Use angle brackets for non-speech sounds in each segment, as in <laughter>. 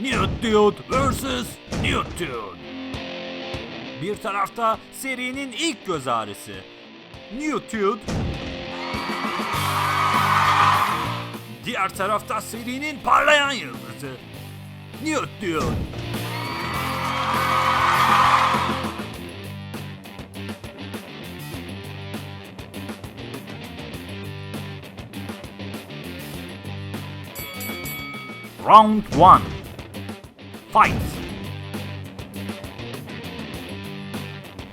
Nude Dude vs. Nude Dude. Bir tarafta serinin ilk göz ağrısı. Nude Dude. Diğer tarafta serinin parlayan yıldızı. Nude Dude. Round 1 Fight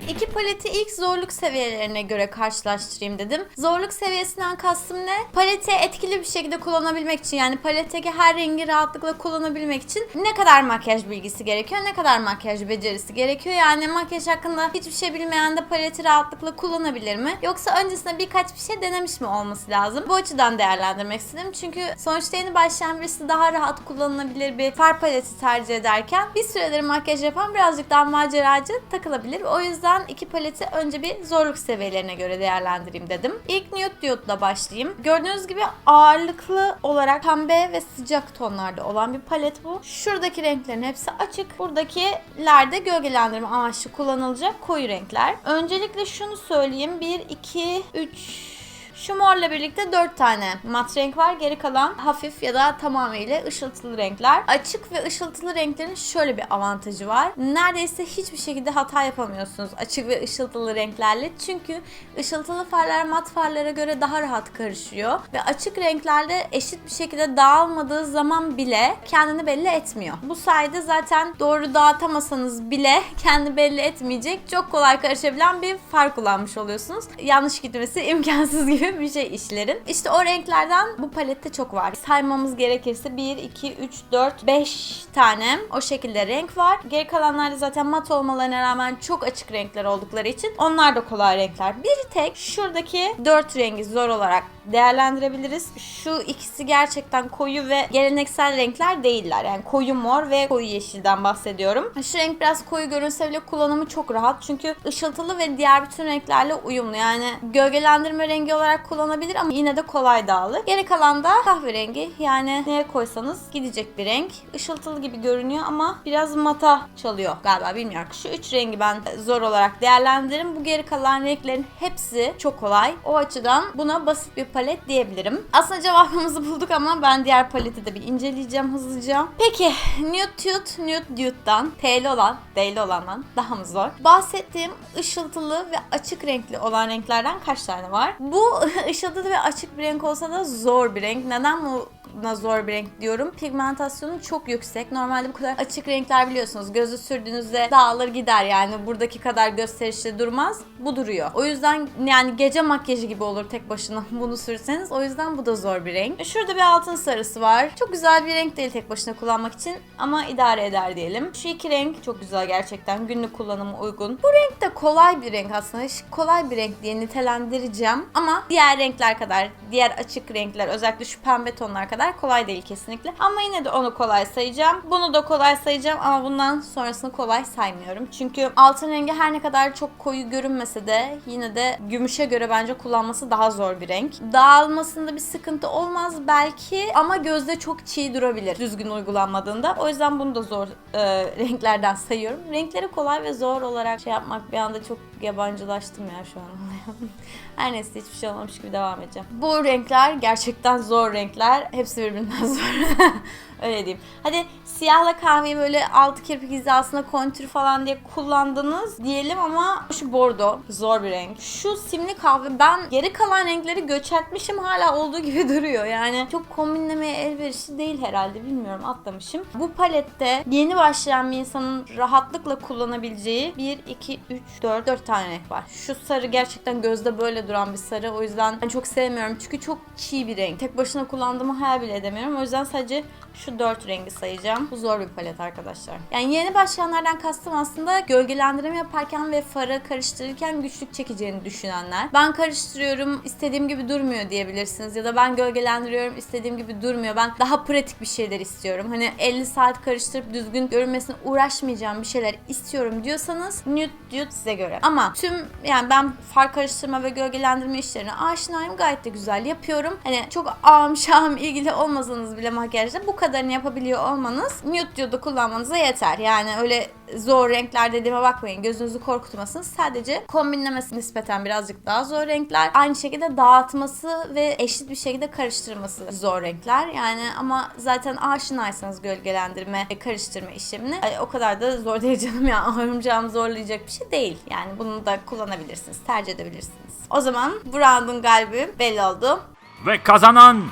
İki paleti ilk zorluk seviyelerine göre karşılaştırayım dedim. Zorluk seviyesinden kastım ne? Paleti etkili bir şekilde kullanabilmek için yani paletteki her rengi rahatlıkla kullanabilmek için ne kadar makyaj bilgisi gerekiyor, ne kadar makyaj becerisi gerekiyor. Yani makyaj hakkında hiçbir şey bilmeyen de paleti rahatlıkla kullanabilir mi? Yoksa öncesinde birkaç bir şey denemiş mi olması lazım? Bu açıdan değerlendirmek istedim. Çünkü sonuçta yeni başlayan birisi daha rahat kullanılabilir bir far paleti tercih ederken bir süredir makyaj yapan birazcık daha maceracı takılabilir. O yüzden iki paleti önce bir zorluk seviyelerine göre değerlendireyim dedim. İlk Nude Dude'la başlayayım. Gördüğünüz gibi ağırlıklı olarak pembe ve sıcak tonlarda olan bir palet bu. Şuradaki renklerin hepsi açık. Buradakilerde gölgelendirme amaçlı kullanılacak koyu renkler. Öncelikle şunu söyleyeyim. 1, 2, 3, şu morla birlikte 4 tane mat renk var. Geri kalan hafif ya da tamamıyla ışıltılı renkler. Açık ve ışıltılı renklerin şöyle bir avantajı var. Neredeyse hiçbir şekilde hata yapamıyorsunuz açık ve ışıltılı renklerle. Çünkü ışıltılı farlar mat farlara göre daha rahat karışıyor. Ve açık renklerde eşit bir şekilde dağılmadığı zaman bile kendini belli etmiyor. Bu sayede zaten doğru dağıtamasanız bile <laughs> kendi belli etmeyecek çok kolay karışabilen bir far kullanmış oluyorsunuz. Yanlış gitmesi imkansız gibi <laughs> şey işlerin. İşte o renklerden bu palette çok var. Saymamız gerekirse 1, 2, 3, 4, 5 tane o şekilde renk var. Geri kalanlarda zaten mat olmalarına rağmen çok açık renkler oldukları için onlar da kolay renkler. Bir tek şuradaki 4 rengi zor olarak değerlendirebiliriz. Şu ikisi gerçekten koyu ve geleneksel renkler değiller. Yani koyu mor ve koyu yeşilden bahsediyorum. Şu renk biraz koyu görünse bile kullanımı çok rahat. Çünkü ışıltılı ve diğer bütün renklerle uyumlu. Yani gölgelendirme rengi olarak kullanabilir ama yine de kolay dağılır. Geri kalan da kahverengi. Yani neye koysanız gidecek bir renk. Işıltılı gibi görünüyor ama biraz mata çalıyor galiba bilmiyorum. Şu üç rengi ben zor olarak değerlendiririm. Bu geri kalan renklerin hepsi çok kolay. O açıdan buna basit bir palet diyebilirim. Aslında cevabımızı <laughs> bulduk ama ben diğer paleti de bir inceleyeceğim hızlıca. Peki Nude Tude Nude Dude'dan T'li olan D'li olandan daha mı zor? Bahsettiğim ışıltılı ve açık renkli olan renklerden kaç tane var? Bu <laughs> ışıltılı ve açık bir renk olsa da zor bir renk. Neden bu buna zor bir renk diyorum. Pigmentasyonu çok yüksek. Normalde bu kadar açık renkler biliyorsunuz. Gözü sürdüğünüzde dağılır gider yani. Buradaki kadar gösterişli durmaz. Bu duruyor. O yüzden yani gece makyajı gibi olur tek başına <laughs> bunu sürseniz. O yüzden bu da zor bir renk. Şurada bir altın sarısı var. Çok güzel bir renk değil tek başına kullanmak için ama idare eder diyelim. Şu iki renk çok güzel gerçekten. Günlük kullanıma uygun. Bu renk de kolay bir renk aslında. Hiç kolay bir renk diye nitelendireceğim. Ama diğer renkler kadar, diğer açık renkler özellikle şu pembe tonlar kadar kolay değil kesinlikle. Ama yine de onu kolay sayacağım. Bunu da kolay sayacağım ama bundan sonrasını kolay saymıyorum. Çünkü altın rengi her ne kadar çok koyu görünmese de yine de gümüşe göre bence kullanması daha zor bir renk. Dağılmasında bir sıkıntı olmaz belki ama gözde çok çiğ durabilir düzgün uygulanmadığında. O yüzden bunu da zor e, <laughs> renklerden sayıyorum. Renkleri kolay ve zor olarak şey yapmak bir anda çok yabancılaştım ya şu an. <laughs> Her neyse hiçbir şey olmamış gibi devam edeceğim. Bu renkler gerçekten zor renkler. Hepsi birbirinden zor. <laughs> Öyle diyeyim. Hadi siyahla kahveyi böyle altı kirpik hizasına kontür falan diye kullandınız diyelim ama şu bordo zor bir renk. Şu simli kahve ben geri kalan renkleri göçertmişim hala olduğu gibi <laughs> duruyor. Yani çok kombinlemeye elverişli değil herhalde bilmiyorum atlamışım. Bu palette yeni başlayan bir insanın rahatlıkla kullanabileceği 1, 2, 3, 4, 4 tane renk var. Şu sarı gerçekten gözde böyle duran bir sarı. O yüzden ben çok sevmiyorum. Çünkü çok çiğ bir renk. Tek başına kullandığımı hayal bile edemiyorum. O yüzden sadece şu 4 rengi sayacağım. Bu zor bir palet arkadaşlar. Yani yeni başlayanlardan kastım aslında gölgelendirme yaparken ve farı karıştırırken güçlük çekeceğini düşünenler. Ben karıştırıyorum istediğim gibi durmuyor diyebilirsiniz. Ya da ben gölgelendiriyorum istediğim gibi durmuyor. Ben daha pratik bir şeyler istiyorum. Hani 50 saat karıştırıp düzgün görünmesine uğraşmayacağım bir şeyler istiyorum diyorsanız Nude Dude size göre. Ama tüm yani ben far karıştırma ve gölgelendirme işlerine aşinayım. Gayet de güzel yapıyorum. Hani çok ağım şahım ilgili olmasanız bile makyajda bu kadar kadarını yapabiliyor olmanız Nude Nude'u kullanmanıza yeter. Yani öyle zor renkler dediğime bakmayın. Gözünüzü korkutmasın. Sadece kombinlemesi nispeten birazcık daha zor renkler. Aynı şekilde dağıtması ve eşit bir şekilde karıştırması zor renkler. Yani ama zaten aşinaysanız gölgelendirme karıştırma işlemini ay, o kadar da zor değil canım ya. <laughs> Örümceğimi zorlayacak bir şey değil. Yani bunu da kullanabilirsiniz. Tercih edebilirsiniz. O zaman bu round'un galibi belli oldu. Ve kazanan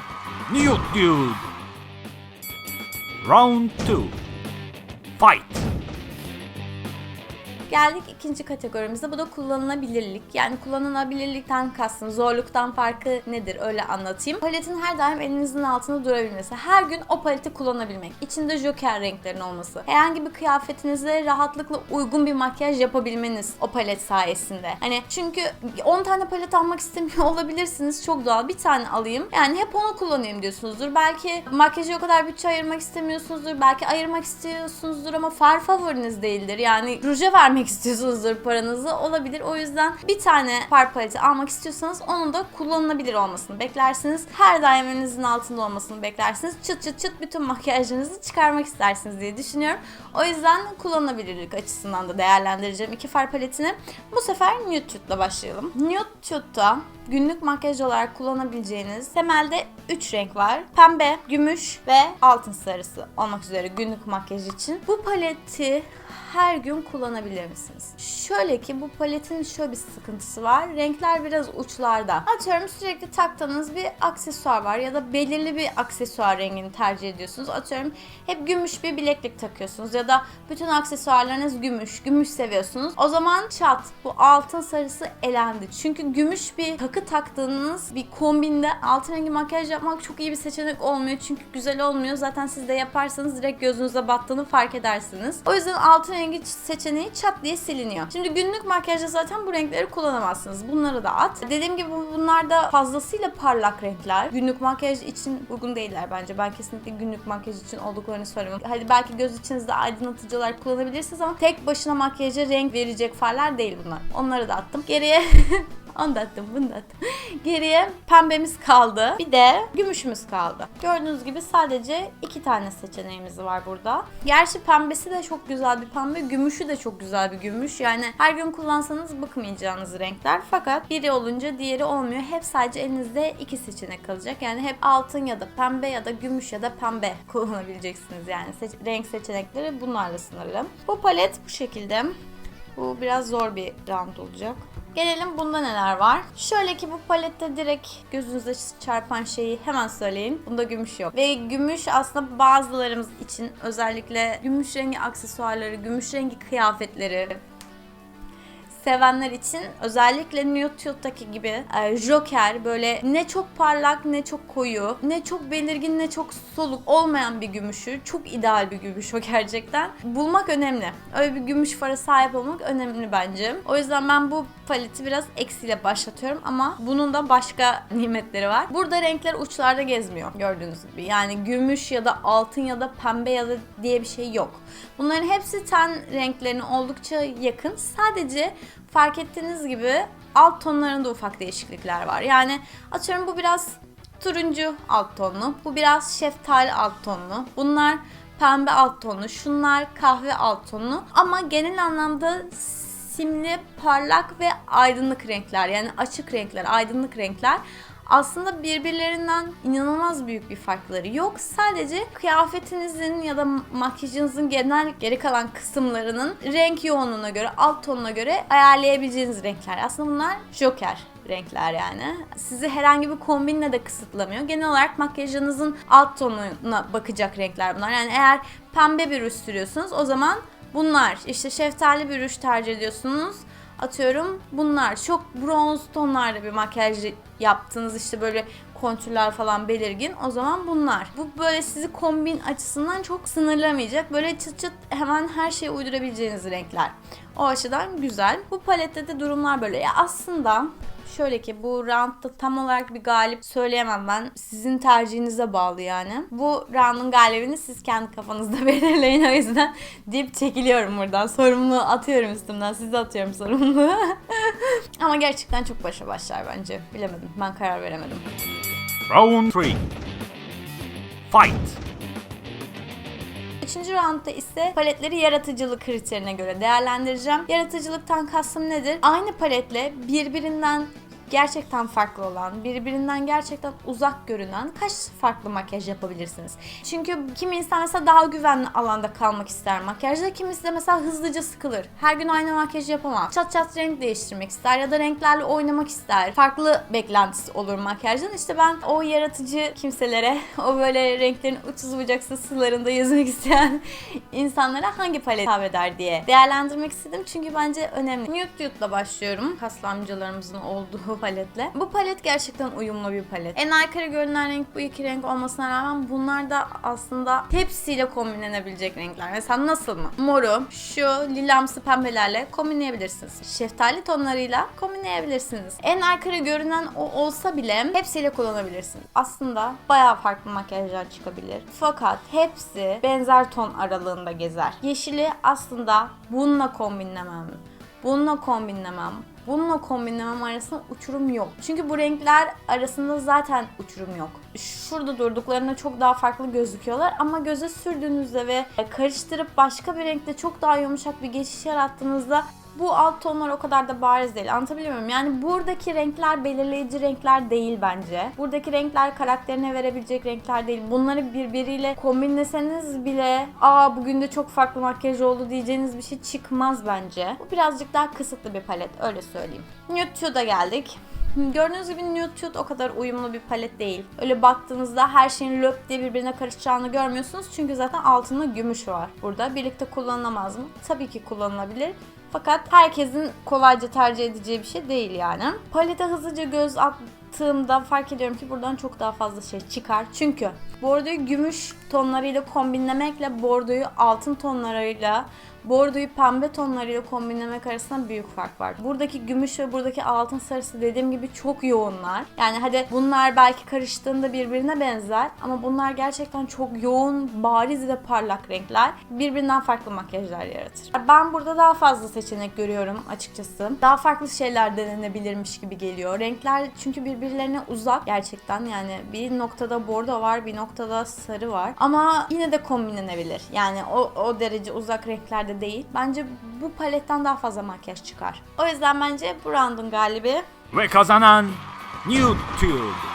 Nude Dude. Round 2. Fight. Geldik ikinci kategorimize. Bu da kullanılabilirlik. Yani kullanılabilirlikten kastım zorluktan farkı nedir öyle anlatayım. Paletin her daim elinizin altında durabilmesi. Her gün o paleti kullanabilmek. İçinde joker renklerin olması. Herhangi bir kıyafetinize rahatlıkla uygun bir makyaj yapabilmeniz o palet sayesinde. Hani çünkü 10 tane palet almak istemiyor <laughs> olabilirsiniz. Çok doğal. Bir tane alayım. Yani hep onu kullanayım diyorsunuzdur. Belki makyaja o kadar bütçe ayırmak istemiyorsunuzdur. Belki ayırmak istiyorsunuzdur ama far favoriniz değildir. Yani ruja vermek istiyorsunuzdur paranızı. Olabilir. O yüzden bir tane far paleti almak istiyorsanız onun da kullanılabilir olmasını beklersiniz. Her daim elinizin altında olmasını beklersiniz. Çıt çıt çıt bütün makyajlarınızı çıkarmak istersiniz diye düşünüyorum. O yüzden kullanılabilirlik açısından da değerlendireceğim iki far paletini. Bu sefer Nude Tude'la başlayalım. Nude Tude'da günlük makyaj olarak kullanabileceğiniz temelde 3 renk var. Pembe, gümüş ve altın sarısı olmak üzere günlük makyaj için. Bu paleti her gün kullanabilir misiniz? Şöyle ki bu paletin şöyle bir sıkıntısı var. Renkler biraz uçlarda. Atıyorum sürekli taktığınız bir aksesuar var ya da belirli bir aksesuar rengini tercih ediyorsunuz. Atıyorum hep gümüş bir bileklik takıyorsunuz ya da bütün aksesuarlarınız gümüş, gümüş seviyorsunuz. O zaman çat bu altın sarısı elendi. Çünkü gümüş bir takı taktığınız bir kombinde altın rengi makyaj yapmak çok iyi bir seçenek olmuyor. Çünkü güzel olmuyor. Zaten siz de yaparsanız direkt gözünüze battığını fark edersiniz. O yüzden altın rengi seçeneği çat diye siliniyor. Şimdi günlük makyajda zaten bu renkleri kullanamazsınız. Bunları da at. Dediğim gibi bunlar da fazlasıyla parlak renkler. Günlük makyaj için uygun değiller bence. Ben kesinlikle günlük makyaj için olduklarını söylemem. Hadi belki göz içinizde aydınlatıcılar kullanabilirsiniz ama tek başına makyaja renk verecek farlar değil bunlar. Onları da attım. Geriye <laughs> Onu da attım, bunu. Geriye pembemiz kaldı. Bir de gümüşümüz kaldı. Gördüğünüz gibi sadece iki tane seçeneğimiz var burada. Gerçi pembesi de çok güzel bir pembe, gümüşü de çok güzel bir gümüş. Yani her gün kullansanız bıkmayacağınız renkler. Fakat biri olunca diğeri olmuyor. Hep sadece elinizde iki seçenek kalacak. Yani hep altın ya da pembe ya da gümüş ya da pembe <laughs> kullanabileceksiniz. Yani seç- renk seçenekleri bunlarla sınırlı. Bu palet bu şekilde. Bu biraz zor bir round olacak. Gelelim bunda neler var. Şöyle ki bu palette direkt gözünüze çarpan şeyi hemen söyleyeyim. Bunda gümüş yok. Ve gümüş aslında bazılarımız için özellikle gümüş rengi aksesuarları, gümüş rengi kıyafetleri, sevenler için özellikle Nude Tude'daki gibi e, Joker böyle ne çok parlak ne çok koyu ne çok belirgin ne çok soluk olmayan bir gümüşü çok ideal bir gümüş o gerçekten bulmak önemli. Öyle bir gümüş fara sahip olmak önemli bence. O yüzden ben bu paleti biraz eksiyle başlatıyorum ama bunun da başka nimetleri var. Burada renkler uçlarda gezmiyor gördüğünüz gibi. Yani gümüş ya da altın ya da pembe ya da diye bir şey yok. Bunların hepsi ten renklerine oldukça yakın. Sadece fark ettiğiniz gibi alt tonlarında ufak değişiklikler var. Yani atıyorum bu biraz turuncu alt tonlu, bu biraz şeftali alt tonlu. Bunlar pembe alt tonlu, şunlar kahve alt tonlu. Ama genel anlamda simli, parlak ve aydınlık renkler. Yani açık renkler, aydınlık renkler aslında birbirlerinden inanılmaz büyük bir farkları yok. Sadece kıyafetinizin ya da makyajınızın genel geri kalan kısımlarının renk yoğunluğuna göre, alt tonuna göre ayarlayabileceğiniz renkler. Aslında bunlar joker renkler yani. Sizi herhangi bir kombinle de kısıtlamıyor. Genel olarak makyajınızın alt tonuna bakacak renkler bunlar. Yani eğer pembe bir ruj sürüyorsunuz o zaman bunlar. işte şeftali bir ruj tercih ediyorsunuz atıyorum bunlar çok bronz tonlarda bir makyaj yaptığınız işte böyle kontürler falan belirgin o zaman bunlar. Bu böyle sizi kombin açısından çok sınırlamayacak. Böyle çıt çıt hemen her şeye uydurabileceğiniz renkler. O açıdan güzel. Bu palette de durumlar böyle. Ya aslında Şöyle ki bu roundda tam olarak bir galip söyleyemem ben. Sizin tercihinize bağlı yani. Bu roundun galibini siz kendi kafanızda <laughs> belirleyin o yüzden deyip çekiliyorum buradan. Sorumluluğu atıyorum üstümden. Size atıyorum sorumluluğu. <laughs> Ama gerçekten çok başa başlar bence. Bilemedim. Ben karar veremedim. Round 3. Fight. Beşinci roundda ise paletleri yaratıcılık kriterine göre değerlendireceğim. Yaratıcılıktan kastım nedir? Aynı paletle birbirinden gerçekten farklı olan, birbirinden gerçekten uzak görünen kaç farklı makyaj yapabilirsiniz? Çünkü kimi insan mesela daha güvenli alanda kalmak ister makyajda, kimisi de mesela hızlıca sıkılır. Her gün aynı makyajı yapamaz. Çat çat renk değiştirmek ister ya da renklerle oynamak ister. Farklı beklentisi olur makyajdan. İşte ben o yaratıcı kimselere, <laughs> o böyle renklerin uçsuz bucaksız sularında yüzmek isteyen <laughs> insanlara hangi palet hitap eder diye değerlendirmek istedim. Çünkü bence önemli. Nude Nude'la başlıyorum. Kaslı amcalarımızın olduğu paletle. Bu palet gerçekten uyumlu bir palet. En aykırı görünen renk bu iki renk olmasına rağmen bunlar da aslında hepsiyle kombinlenebilecek renkler. Mesela nasıl mı? Moru, şu lilamsı pembelerle kombinleyebilirsiniz. Şeftali tonlarıyla kombinleyebilirsiniz. En aykırı görünen o olsa bile hepsiyle kullanabilirsiniz. Aslında bayağı farklı makyajlar çıkabilir. Fakat hepsi benzer ton aralığında gezer. Yeşili aslında bununla kombinlemem. Bununla kombinlemem. Bununla kombinlemem arasında uçurum yok. Çünkü bu renkler arasında zaten uçurum yok. Şurada durduklarında çok daha farklı gözüküyorlar ama göze sürdüğünüzde ve karıştırıp başka bir renkte çok daha yumuşak bir geçiş yarattığınızda bu alt tonlar o kadar da bariz değil. Anlatabiliyor muyum? Yani buradaki renkler belirleyici renkler değil bence. Buradaki renkler karakterine verebilecek renkler değil. Bunları birbiriyle kombinleseniz bile aa bugün de çok farklı makyaj oldu diyeceğiniz bir şey çıkmaz bence. Bu birazcık daha kısıtlı bir palet öyle söyleyeyim. Nude geldik. Gördüğünüz gibi Nude Tude o kadar uyumlu bir palet değil. Öyle baktığınızda her şeyin löp diye birbirine karışacağını görmüyorsunuz. Çünkü zaten altında gümüş var burada. Birlikte kullanılamaz mı? Tabii ki kullanılabilir. Fakat herkesin kolayca tercih edeceği bir şey değil yani. Palete hızlıca göz attığımda fark ediyorum ki buradan çok daha fazla şey çıkar. Çünkü bordoyu gümüş tonlarıyla kombinlemekle bordoyu altın tonlarıyla bordoyu pembe tonlarıyla kombinlemek arasında büyük fark var. Buradaki gümüş ve buradaki altın sarısı dediğim gibi çok yoğunlar. Yani hadi bunlar belki karıştığında birbirine benzer ama bunlar gerçekten çok yoğun, bariz ve parlak renkler. Birbirinden farklı makyajlar yaratır. Ben burada daha fazla seçenek görüyorum açıkçası. Daha farklı şeyler denenebilirmiş gibi geliyor. Renkler çünkü birbirlerine uzak gerçekten yani bir noktada bordo var, bir noktada sarı var. Ama yine de kombinlenebilir. Yani o, o derece uzak renklerde değil. Bence bu paletten daha fazla makyaj çıkar. O yüzden bence bu round'un galibi. Ve kazanan Nude Tude.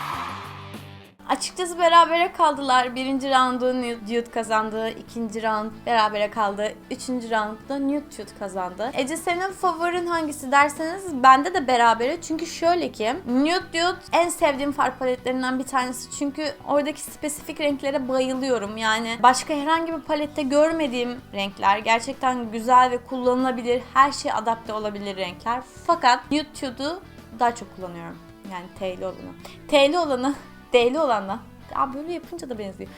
Açıkçası berabere kaldılar. Birinci roundu Nude kazandı. ikinci round berabere kaldı. Üçüncü roundda Tude kazandı. Ece senin favorin hangisi derseniz bende de berabere. Çünkü şöyle ki Nude Tude en sevdiğim far paletlerinden bir tanesi. Çünkü oradaki spesifik renklere bayılıyorum. Yani başka herhangi bir palette görmediğim renkler. Gerçekten güzel ve kullanılabilir. Her şeye adapte olabilir renkler. Fakat Nude Tude'u daha çok kullanıyorum. Yani T'li olanı. T'li olanı D'li olanla. Aa böyle yapınca da benziyor.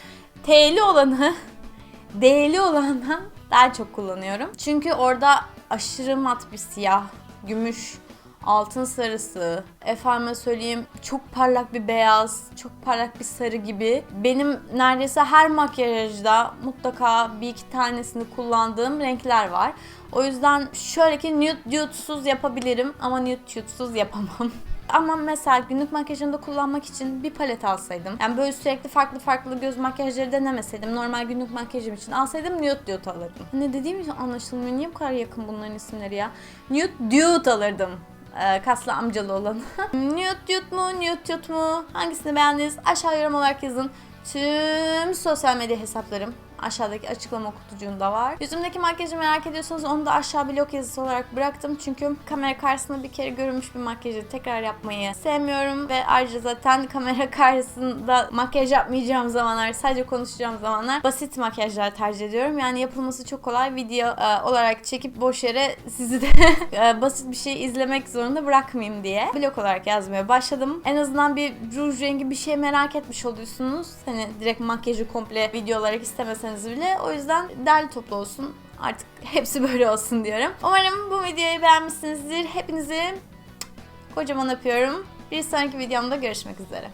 T'li olanı <laughs> D'li olandan daha çok kullanıyorum. Çünkü orada aşırı mat bir siyah, gümüş, altın sarısı, efendime söyleyeyim çok parlak bir beyaz, çok parlak bir sarı gibi. Benim neredeyse her makyajda mutlaka bir iki tanesini kullandığım renkler var. O yüzden şöyle ki nude nude'suz yapabilirim ama nude nude'suz yapamam. <laughs> Ama mesela günlük makyajımda kullanmak için bir palet alsaydım. Yani böyle sürekli farklı farklı göz makyajları denemeseydim. Normal günlük makyajım için alsaydım nude nude alırdım. Ne dediğim için anlaşılmıyor. Niye bu kadar yakın bunların isimleri ya? Nude nude alırdım. Ee, kaslı amcalı olan. <laughs> nude nude mu, nude nude mu? Hangisini beğendiniz? Aşağı yorum olarak yazın. Tüm sosyal medya hesaplarım aşağıdaki açıklama kutucuğunda var. Yüzümdeki makyajı merak ediyorsanız onu da aşağı blog yazısı olarak bıraktım. Çünkü kamera karşısında bir kere görülmüş bir makyajı tekrar yapmayı sevmiyorum. Ve ayrıca zaten kamera <laughs> karşısında makyaj yapmayacağım zamanlar, sadece konuşacağım zamanlar basit makyajlar tercih ediyorum. Yani yapılması çok kolay video e, olarak çekip boş yere sizi de <laughs> e, basit bir şey izlemek zorunda bırakmayayım diye blog olarak yazmaya başladım. En azından bir ruj rengi bir şey merak etmiş oluyorsunuz. Hani direkt makyajı komple video olarak istemeseniz bile. O yüzden derli toplu olsun. Artık hepsi böyle olsun diyorum. Umarım bu videoyu beğenmişsinizdir. Hepinizi kocaman öpüyorum. Bir sonraki videomda görüşmek üzere.